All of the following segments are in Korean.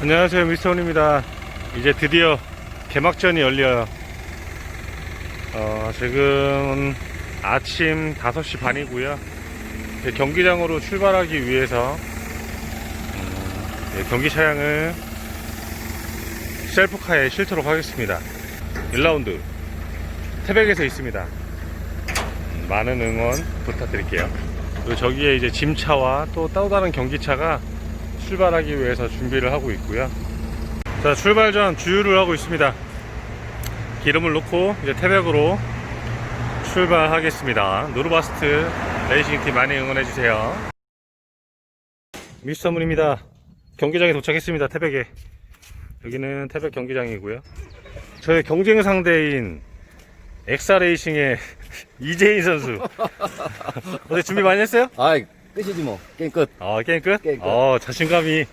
안녕하세요 미스터원입니다. 이제 드디어 개막전이 열려요. 어, 지금 아침 5시 반이고요. 경기장으로 출발하기 위해서 음, 네, 경기 차량을 셀프카에 실도록 하겠습니다. 1라운드 태백에서 있습니다. 음, 많은 응원 부탁드릴게요. 그리고 저기에 이제 짐차와 또 다른 경기차가 출발하기 위해서 준비를 하고 있고요. 자, 출발 전 주유를 하고 있습니다. 기름을 넣고 이제 태백으로 출발하겠습니다. 노르바스트 레이싱팀 많이 응원해 주세요. 미스터문입니다. 경기장에 도착했습니다. 태백에. 여기는 태백 경기장이고요. 저의 경쟁 상대인 엑사레이싱의 이재인 선수. 어제 준비 많이 했어요? 아이 끝이지 뭐 게임 끝. 아, 게임 끝? 게임 끝. 어, 자신감이.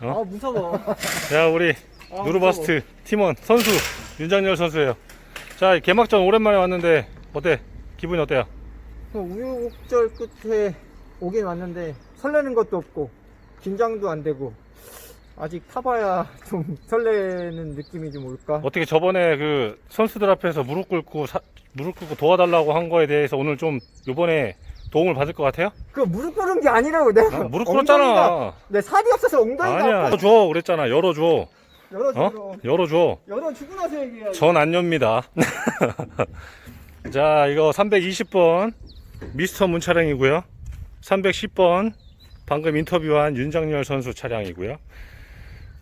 어? 아 무서워. 자, 우리 아, 누르바스트 팀원 선수 윤장열 선수예요. 자, 개막전 오랜만에 왔는데 어때? 기분이 어때요? 우여곡절 끝에 오긴 왔는데 설레는 것도 없고 긴장도 안 되고 아직 타봐야 좀 설레는 느낌이 좀 올까? 어떻게 저번에 그 선수들 앞에서 무릎 꿇고 사- 무릎 꿇고 도와달라고 한 거에 대해서 오늘 좀 요번에 도움을 받을 것 같아요? 그 무릎 꿇은 게 아니라고 내가 어, 무릎 엉덩이가- 꿇었잖아. 내 살이 없어서 엉덩이가 아니야. 아파. 열어줘. 그랬잖아. 열어줘. 열어줘. 어? 열어줘. 열어 주고 나서 얘기해야지. 전안 엽니다. 자, 이거 320번 미스터 문 차량이고요. 310번 방금 인터뷰한 윤장열 선수 차량이고요.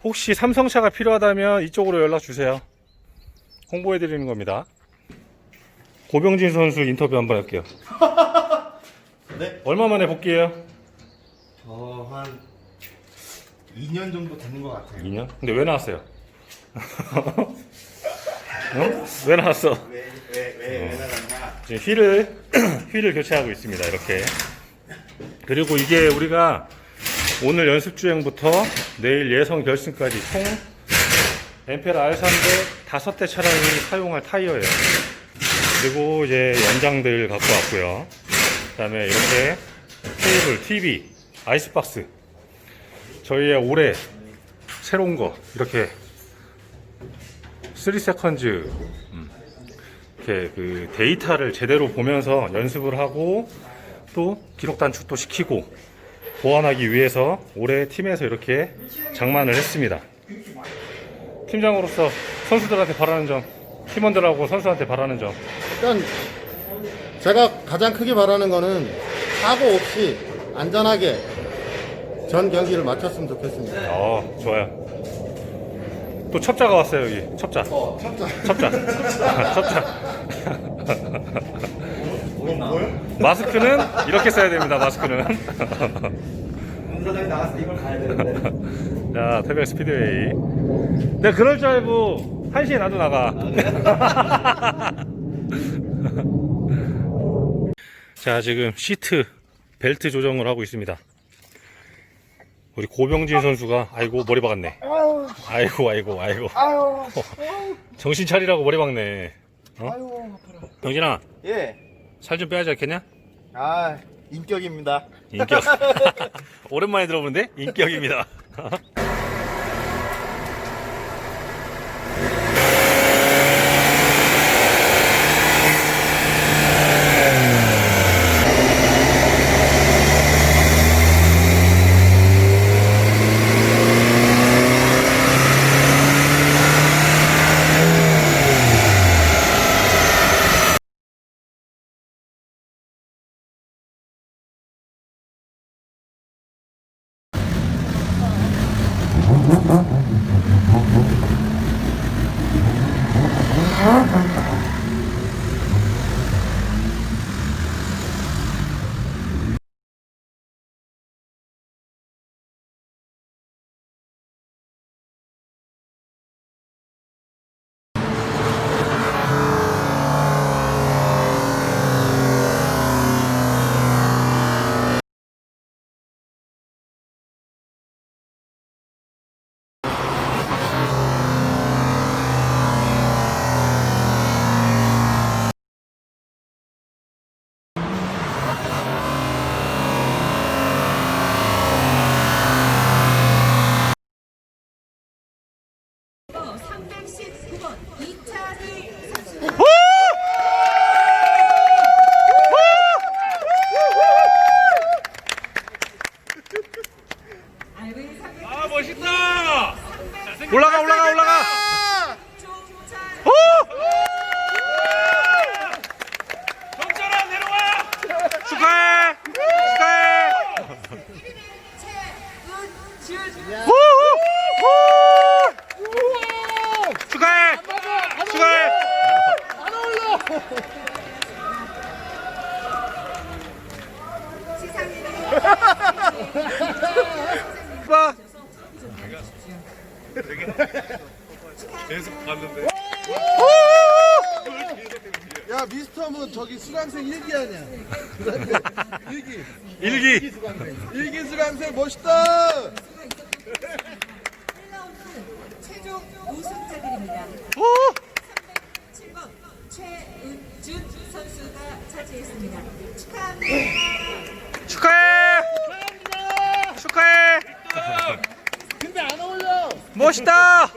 혹시 삼성차가 필요하다면 이쪽으로 연락 주세요. 홍보해 드리는 겁니다. 고병진 선수 인터뷰 한번 할게요. 네? 얼마 만에 복귀해요? 어, 한 2년 정도 되는 것 같아요. 2년? 근데 왜 나왔어요? 어? 왜 나왔어? 왜, 왜, 왜, 왜 나갔냐? 지금 휠을 휠을 교체하고 있습니다. 이렇게. 그리고 이게 우리가 오늘 연습 주행부터 내일 예선 결승까지 총 엠페라 R3대 다섯 대 차량이 사용할 타이어예요. 그리고 이제 연장들 갖고 왔고요. 그다음에 이렇게 테이블, TV, 아이스박스. 저희의 올해 새로운 거 이렇게 3세컨즈 이렇게 그 데이터를 제대로 보면서 연습을 하고 또 기록 단축도 시키고 보완하기 위해서 올해 팀에서 이렇게 장만을 했습니다. 팀장으로서 선수들한테 바라는 점, 팀원들하고 선수한테 바라는 점. 일단 제가 가장 크게 바라는 거는 사고 없이 안전하게 전 경기를 마쳤으면 좋겠습니다. 어, 좋아요. 또 첩자가 왔어요, 여기. 첩자. 어, 찹자. 첩자. 첩자. 마스크는 이렇게 써야 됩니다, 마스크는. 사장이 나가서 이걸 가야 되는데. 자, 태백 스피드웨이. 내가 그럴 줄 알고 1시에 나도 나가. 자, 지금 시트 벨트 조정을 하고 있습니다. 우리 고병진 선수가 아이고 머리 박았네. 아이고 아이고 아이고. 정신 차리라고 머리 박네. 어? 병진아, 예. 살 좀 빼야지 않겠냐? 아, 인격입니다. 인격. 오랜만에 들어보는데 인격입니다. Uh -huh. 올라가 올라가 올라가 오! 정철아 내려와. 축하해 축하해 최은준 후! 후! 축하해 축하해 봐 계속 봤는데. 야 미스터문 저기 수강생 일기 아니야 일기 일기 일기 수강생 멋있다 최종 우승자들입니다. 오! 7번 최은준 선수가 차지했습니다. 축하합니다. 축하해 축하해 근데 안 어울려 멋있다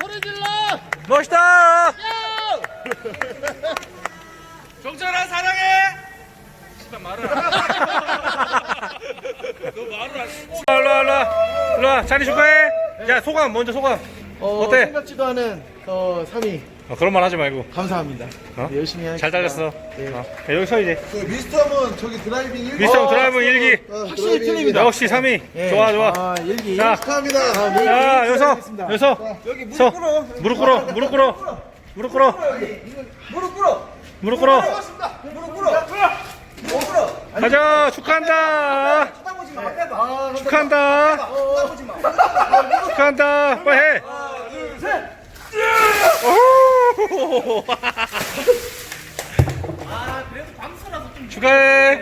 소리 질러 멋있다 정철아 사랑해. 씨발 말을 안. 너 말을 안. 일로와 일로와 일로와 찬이 축하해 야 소감 먼저 소감 어, 어때? 생각지도 않은 어, 3위 어, 그런 말 하지 말고 감사합니다 어? 네, 열심히 하겠습니다 잘 달렸어 네. 어. 야, 여기 서 이제 그 미스터문 저기 드라이빙 일기 미스터 드라이브 일기 어, 확실히 틀립니다. 역시 3위 예. 좋아 좋아 아, 일기. 자, 축하합니다 자 여기서 여기서 여기 무릎 서 꿇어. 무릎 꿇어 무릎 꿇어 무릎 꿇어 무릎 꿇어. 무릎 꿀어 무릎 꿇어. 무릎 꿇어. 가자 축하한다 쳐다보지 마. 아, 축하한다 쳐다보지 마. 축하한다 빨리 해. 오! 축하해